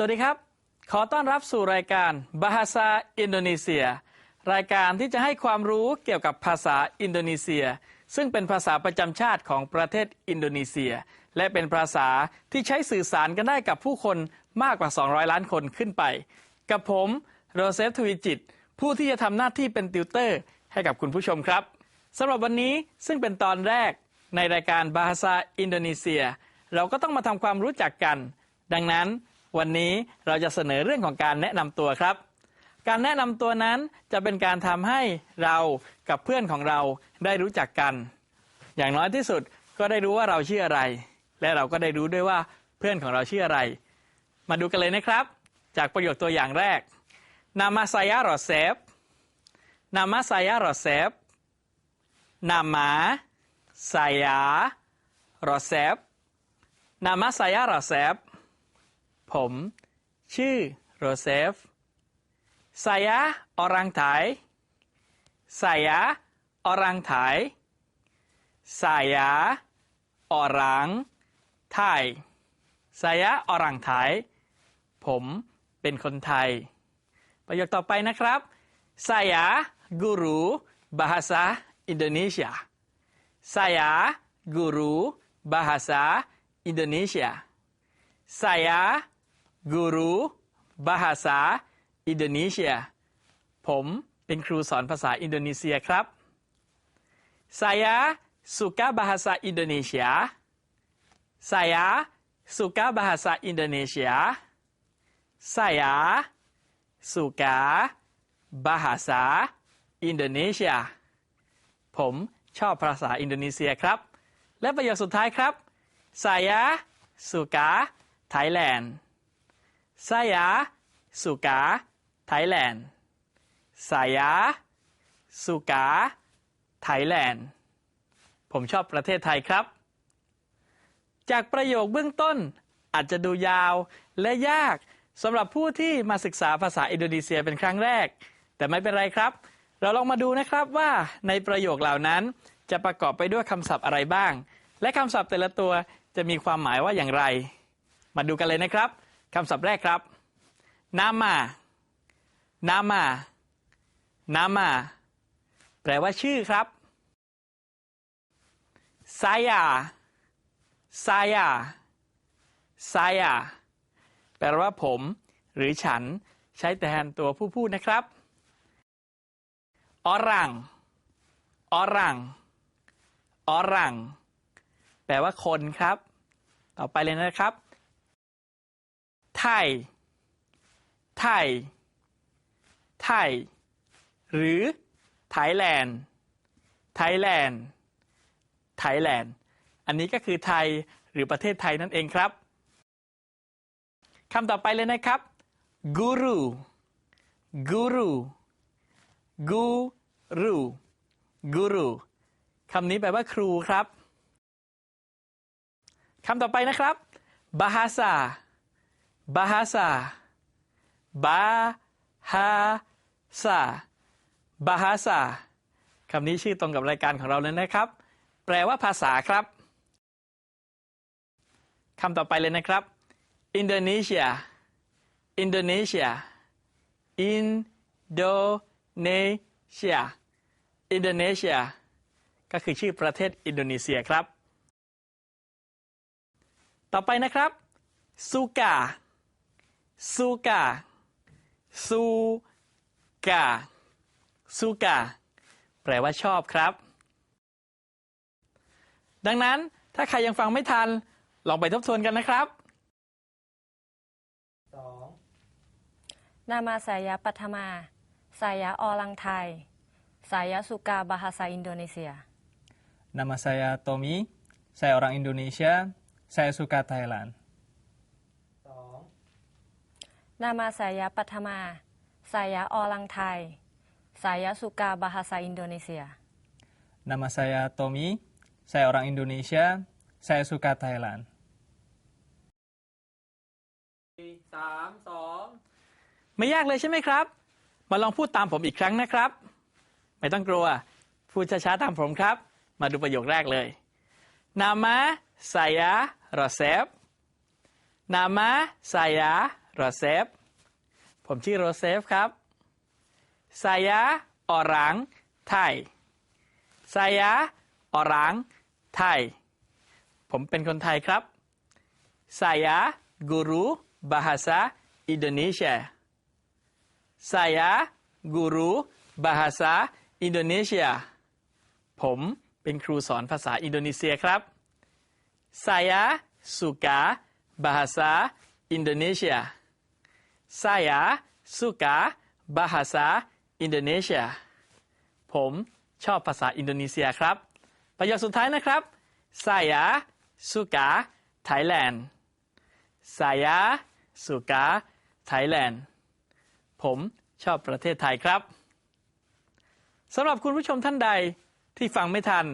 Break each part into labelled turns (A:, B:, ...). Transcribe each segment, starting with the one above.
A: สวัสดีครับ ขอต้อนรับสู่รายการ Bahasa Indonesia รายการที่จะให้ความรู้เกี่ยวกับภาษาอินโดนีเซีย ซึ่งเป็นภาษาประจำชาติของประเทศอินโดนีเซีย และเป็นภาษาที่ใช้สื่อสารกันได้กับผู้คนมากกว่า 200 ล้านคนขึ้นไป กับผมโรเซฟทวีจิต ผู้ที่จะทำหน้าที่เป็นติวเตอร์ ให้กับคุณผู้ชมครับสำหรับวันนี้ซึ่งเป็นตอนแรกในรายการบาฮาซาอินโดนีเซีย เราก็ต้องมาทำความรู้จักกัน ดังนั้น วันนี้เราจะเสนอเรื่องของการแนะนำตัวครับ การแนะนำตัวนั้นจะเป็นการทำให้เรากับเพื่อนของเราได้รู้จักกัน อย่างน้อยที่สุดก็ได้รู้ว่าเราชื่ออะไร และเราก็ได้รู้ด้วยว่าเพื่อนของเราชื่ออะไร มาดูกันเลยนะครับ จากประโยคตัวอย่างแรก Nama saya Rosep Nama saya Rosep Nama saya Rosep Nama saya Rosep ผม ชื่อโรเซฟ Saya orang Thai Saya orang Thai Saya orang Thai Saya orang Thai ผมเป็นคนไทย ประโยคต่อไปนะครับ Saya guru bahasa Indonesia Saya guru bahasa Indonesia Saya guru bahasa Indonesia ผมเป็นครูสอนภาษาอินโดนีเซียครับ Saya suka bahasa Indonesia Saya suka bahasa Indonesia Saya suka bahasa Indonesia ผมชอบภาษาอินโดนีเซียครับ และประโยคสุดท้ายครับ Saya suka Thailand Saya suka Thailand Saya suka Thailand ผมชอบประเทศไทยครับ จากประโยคเบื้องต้นอาจจะดูยาวและยากสำหรับผู้ที่มาศึกษาภาษาอินโดนีเซียเป็นครั้งแรก แต่ไม่เป็นไรครับ เราลองมาดูนะครับว่าในประโยคเหล่านั้นจะประกอบไปด้วยคำศัพท์อะไรบ้าง และคำศัพท์แต่ละตัวจะมีความหมายว่าอย่างไร มาดูกันเลยนะครับ คำศัพท์แรกครับนามานามานามาแปลว่าชื่อครับ saya saya saya แปลว่าผม หรือฉันใช้แทนตัวผู้พูดนะครับ orang orang orang แปลว่าคนครับ ต่อไปเลยนะครับ ไทย ไทย ไทย หรือไทยแลนด์ ไทยแลนด์ ไทยแลนด์ อันนี้ก็คือไทยหรือประเทศไทยนั่นเองครับ คำต่อไปเลยนะครับ guru guru guru guru คำนี้แปลว่าครูครับ คำต่อไปนะครับ bahasa bahasa bahasa bahasa คำนี้ชื่อตรงกับรายการของเราเลยนะครับ แปลว่าภาษาครับคำต่อไปเลยนะครับ Indonesia Indonesia Indonesia Indonesia ก็คือชื่อประเทศอินโดนีเซียครับ ต่อไปนะครับ suka suka suka suka แปลว่าชอบครับ ดังนั้นถ้าใครยังฟังไม่ทัน ลองไปทบทวนกันนะครับ
B: Nama saya Patama. Saya orang Thai. Saya suka bahasa Indonesia.
C: Nama saya Tommy. Saya orang Indonesia. Saya suka Thailand.
B: Nama saya Patama. Saya orang Thai. Saya suka bahasa Indonesia.
C: Nama saya Tommy. Saya orang Indonesia. Saya suka Thailand.
A: สามสองไม่ยากเลยใช่ไหมครับ มาลองพูดตามผมอีกครั้งนะครับ ไม่ต้องกลัว พูดช้าๆตามผมครับ มาดูประโยคแรกเลย Nama saya Rosep Nama saya โรเซฟ ผมชื่อโรเซฟครับ saya orang Thai saya orang Thai ผมเป็นคนไทยครับ saya guru bahasa Indonesia saya guru bahasa Indonesia ผมเป็นครูสอนภาษาอินโดนีเซียครับ saya suka bahasa Indonesia saya suka bahasa Indonesia ผมชอบภาษาอินโดนีเซียครับ ประโยคสุดท้ายนะครับ saya suka Thailand saya suka Thailand ผมชอบประเทศไทยครับสำหรับคุณผู้ชมท่านใดที่ฟังไม่ทัน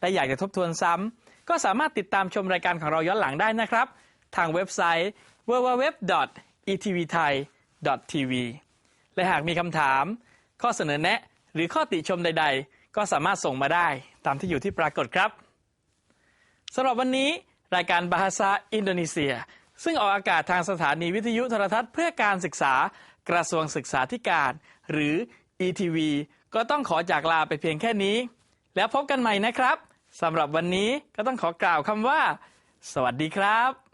A: และอยากจะทบทวนซ้ำก็สามารถติดตามชมรายการของเราย้อนหลังได้นะครับ ทางเว็บไซต์ www etvthai.tv และหากมีคำถาม ข้อเสนอแนะหรือข้อติชมใด ๆ ก็สามารถส่งมาได้ตามที่อยู่ที่ปรากฏครับสำหรับวันนี้รายการบาฮาซาอินโดนีเซีย ซึ่งออกอากาศทางสถานีวิทยุโทรทัศน์เพื่อการศึกษากระทรวงศึกษาธิการ หรือ ETV ก็ต้องขอจากลาไปเพียงแค่นี้ แล้วพบกันใหม่นะครับสำหรับวันนี้ก็ต้องขอกล่าวคำว่า สวัสดีครับ